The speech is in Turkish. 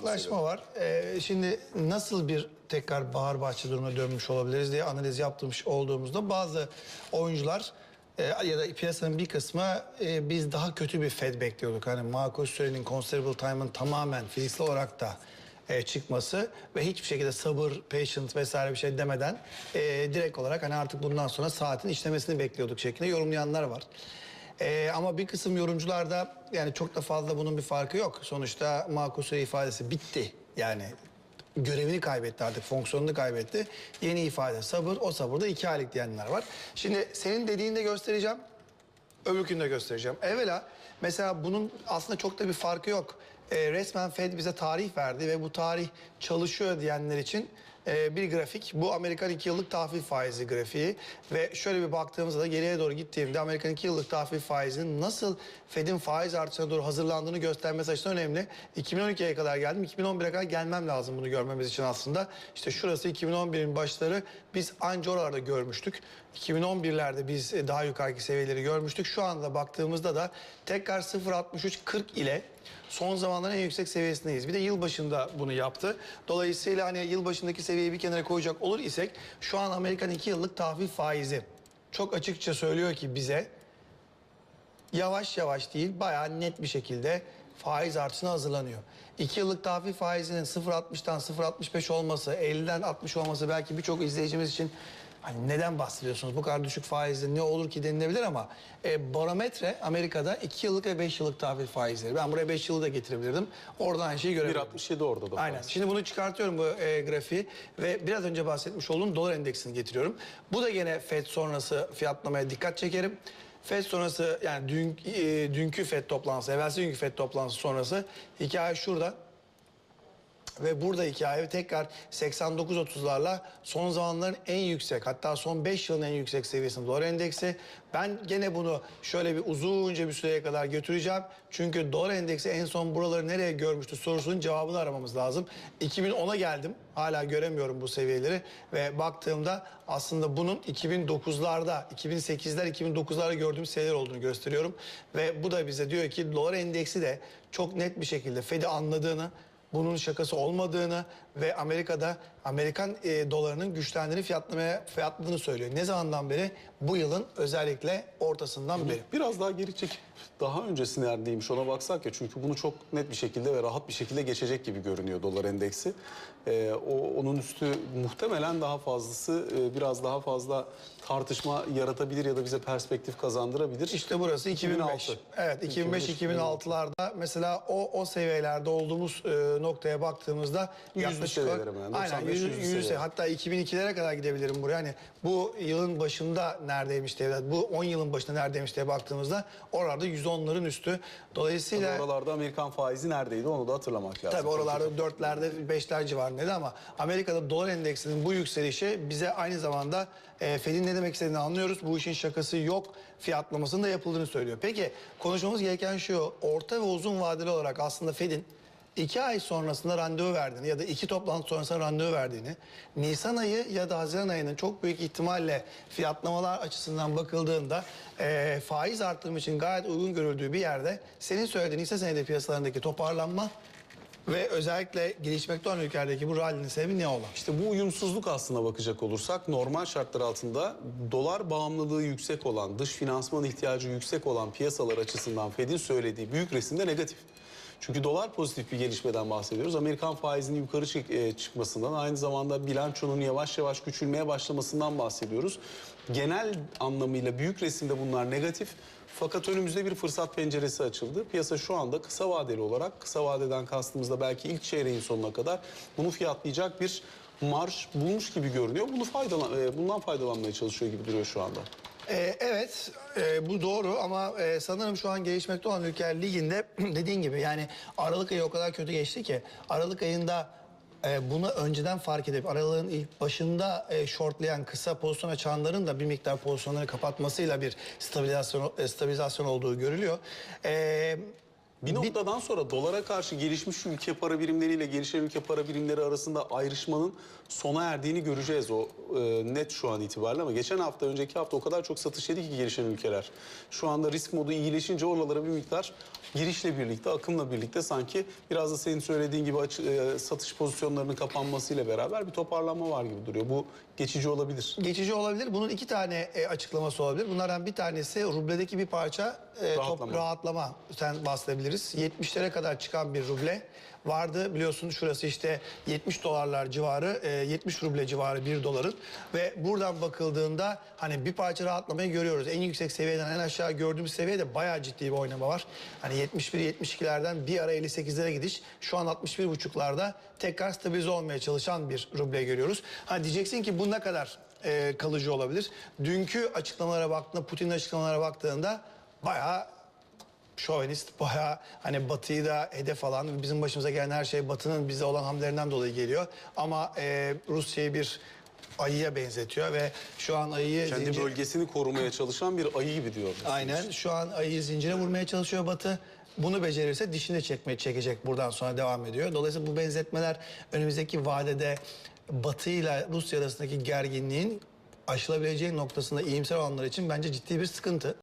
farklılaşma var. Ee, şimdi nasıl bir tekrar bahar bahçe durumuna dönmüş olabiliriz diye analiz yaptırmış olduğumuzda bazı oyuncular e, ya da piyasanın bir kısmı e, biz daha kötü bir Fed bekliyorduk. Hani makul sürenin considerable time'ın tamamen fiziksel olarak da e, çıkması ve hiçbir şekilde sabır, patient vesaire bir şey demeden e, direkt olarak hani artık bundan sonra saatin işlemesini bekliyorduk şeklinde yorumlayanlar var. Ee, ama bir kısım yorumcular da yani çok da fazla bunun bir farkı yok. Sonuçta süre ifadesi bitti. Yani görevini kaybetti artık, fonksiyonunu kaybetti. Yeni ifade sabır, o sabırda iki aylık diyenler var. Şimdi senin dediğini de göstereceğim. Öbürkünü de göstereceğim. Evvela mesela bunun aslında çok da bir farkı yok. Ee, resmen Fed bize tarih verdi ve bu tarih çalışıyor diyenler için e, bir grafik. Bu Amerikan 2 yıllık tahvil faizi grafiği ve şöyle bir baktığımızda da geriye doğru gittiğimde Amerikan 2 yıllık tahvil faizinin nasıl Fed'in faiz artışına doğru hazırlandığını göstermesi açısından önemli. 2012'ye kadar geldim. 2011'e kadar gelmem lazım bunu görmemiz için aslında. İşte şurası 2011'in başları biz anca oralarda görmüştük. 2011'lerde biz daha yukarıki seviyeleri görmüştük. Şu anda baktığımızda da tekrar 0.63-40 ile son zamanların en yüksek seviyesindeyiz. Bir de yılbaşında bunu yaptı. Dolayısıyla hani yılbaşındaki seviyeyi bir kenara koyacak olur isek şu an Amerikan 2 yıllık tahvil faizi çok açıkça söylüyor ki bize yavaş yavaş değil bayağı net bir şekilde faiz artışına hazırlanıyor. 2 yıllık tahvil faizinin 0.60'dan 0.65 olması, 50'den 60 olması belki birçok izleyicimiz için hani neden bahsediyorsunuz bu kadar düşük faizde ne olur ki denilebilir ama e, barometre Amerika'da 2 yıllık ve 5 yıllık tahvil faizleri. Ben buraya 5 yılı da getirebilirdim. Oradan aynı şeyi görebilirim. 1.67 orada da. Aynen. faiz. Şimdi bunu çıkartıyorum bu e, grafiği ve biraz önce bahsetmiş olduğum dolar endeksini getiriyorum. Bu da gene FED sonrası fiyatlamaya dikkat çekerim. FED sonrası yani dün, e, dünkü FED toplantısı, evvelsi günkü FED toplantısı sonrası hikaye şurada. Ve burada hikaye tekrar 89-30'larla son zamanların en yüksek hatta son 5 yılın en yüksek seviyesinde dolar endeksi. Ben gene bunu şöyle bir uzunca bir süreye kadar götüreceğim. Çünkü dolar endeksi en son buraları nereye görmüştü sorusunun cevabını aramamız lazım. 2010'a geldim. Hala göremiyorum bu seviyeleri ve baktığımda aslında bunun 2009'larda, 2008'ler, 2009'larda gördüğüm seviyeler olduğunu gösteriyorum. Ve bu da bize diyor ki dolar endeksi de çok net bir şekilde Fed'i anladığını, bunun şakası olmadığını ve Amerika'da Amerikan e, dolarının güçlendiğini fiyatlamaya fiyatladığını söylüyor. Ne zamandan beri? Bu yılın özellikle ortasından beri. Biraz daha geri çekip daha öncesi neredeymiş ona baksak ya çünkü bunu çok net bir şekilde ve rahat bir şekilde geçecek gibi görünüyor dolar endeksi. Ee, o onun üstü muhtemelen daha fazlası e, biraz daha fazla tartışma yaratabilir ya da bize perspektif kazandırabilir. İşte burası 2005. 2006. Evet 2005-2006'larda mesela o o seviyelerde olduğumuz e, noktaya baktığımızda Yüzlü yaklaşık seviyelere? Aynen 95 yüzlü, yüzlü yüzlü seviye. hatta 2002'lere kadar gidebilirim buraya. Hani bu yılın başında neredeymiş diye bu 10 yılın başında neredeymiş diye baktığımızda oralarda 110'ların üstü. Dolayısıyla Oralarda Amerikan faizi neredeydi onu da hatırlamak lazım. Tabii oralarda dörtlerde, beşler civarındaydı ama Amerika'da dolar endeksinin bu yükselişi bize aynı zamanda e, Fed'in ne demek istediğini anlıyoruz. Bu işin şakası yok fiyatlamasının da yapıldığını söylüyor. Peki konuşmamız gereken şu, orta ve uzun vadeli olarak aslında Fed'in iki ay sonrasında randevu verdiğini ya da iki toplantı sonrasında randevu verdiğini, Nisan ayı ya da Haziran ayının çok büyük ihtimalle fiyatlamalar açısından bakıldığında e, faiz arttırımı için gayet uygun görüldüğü bir yerde senin söylediğin hisse senedi piyasalarındaki toparlanma ve özellikle gelişmekte olan ülkelerdeki bu rallinin sebebi ne olan? İşte bu uyumsuzluk aslına bakacak olursak normal şartlar altında dolar bağımlılığı yüksek olan, dış finansman ihtiyacı yüksek olan piyasalar açısından Fed'in söylediği büyük resimde negatif. Çünkü dolar pozitif bir gelişmeden bahsediyoruz. Amerikan faizinin yukarı çık- e, çıkmasından, aynı zamanda bilançonun yavaş yavaş küçülmeye başlamasından bahsediyoruz. Genel anlamıyla büyük resimde bunlar negatif. Fakat önümüzde bir fırsat penceresi açıldı. Piyasa şu anda kısa vadeli olarak, kısa vadeden kastımızda belki ilk çeyreğin sonuna kadar bunu fiyatlayacak bir marş bulmuş gibi görünüyor. Bunu faydalan, e, bundan faydalanmaya çalışıyor gibi duruyor şu anda. Ee, evet e, bu doğru ama e, sanırım şu an gelişmekte olan ülkeler liginde dediğin gibi yani Aralık ayı o kadar kötü geçti ki Aralık ayında e, bunu önceden fark edip aralığın ilk başında e, shortlayan kısa pozisyon açanların da bir miktar pozisyonları kapatmasıyla bir stabilizasyon e, stabilizasyon olduğu görülüyor. E, Bir noktadan sonra dolara karşı gelişmiş ülke para birimleriyle gelişen ülke para birimleri arasında ayrışmanın sona erdiğini göreceğiz. O e, net şu an itibariyle ama geçen hafta önceki hafta o kadar çok satış yedi ki gelişen ülkeler. Şu anda risk modu iyileşince oralara bir miktar girişle birlikte, akımla birlikte sanki biraz da senin söylediğin gibi açı- e, satış pozisyonlarının kapanmasıyla beraber bir toparlanma var gibi duruyor. Bu geçici olabilir. Geçici olabilir. Bunun iki tane e, açıklaması olabilir. Bunlardan bir tanesi rubledeki bir parça e, top- Rahatlama. rahatlama. Sen bahsedebiliriz. 70'lere kadar çıkan bir ruble vardı. Biliyorsunuz şurası işte 70 dolarlar civarı, e, 70 ruble civarı 1 doların. Ve buradan bakıldığında hani bir parça rahatlamayı görüyoruz. En yüksek seviyeden en aşağı gördüğümüz seviyede bayağı ciddi bir oynama var. Hani 71-72'lerden bir ara 58'lere gidiş. Şu an 61,5'larda tekrar stabilize olmaya çalışan bir ruble görüyoruz. Ha diyeceksin ki bu ne kadar e, kalıcı olabilir? Dünkü açıklamalara baktığında, Putin'in açıklamalara baktığında bayağı şovenist, bayağı hani Batı'yı da hedef alan, bizim başımıza gelen her şey Batı'nın bize olan hamlelerinden dolayı geliyor. Ama e, Rusya'yı bir ayıya benzetiyor ve şu an ayıyı Kendi zincir- bölgesini korumaya çalışan bir ayı gibi diyor. Aynen. Şu an ayıyı zincire vurmaya çalışıyor Batı. Bunu becerirse dişini çekmeye çekecek buradan sonra devam ediyor. Dolayısıyla bu benzetmeler önümüzdeki vadede Batı ile Rusya arasındaki gerginliğin aşılabileceği noktasında iyimser olanlar için bence ciddi bir sıkıntı.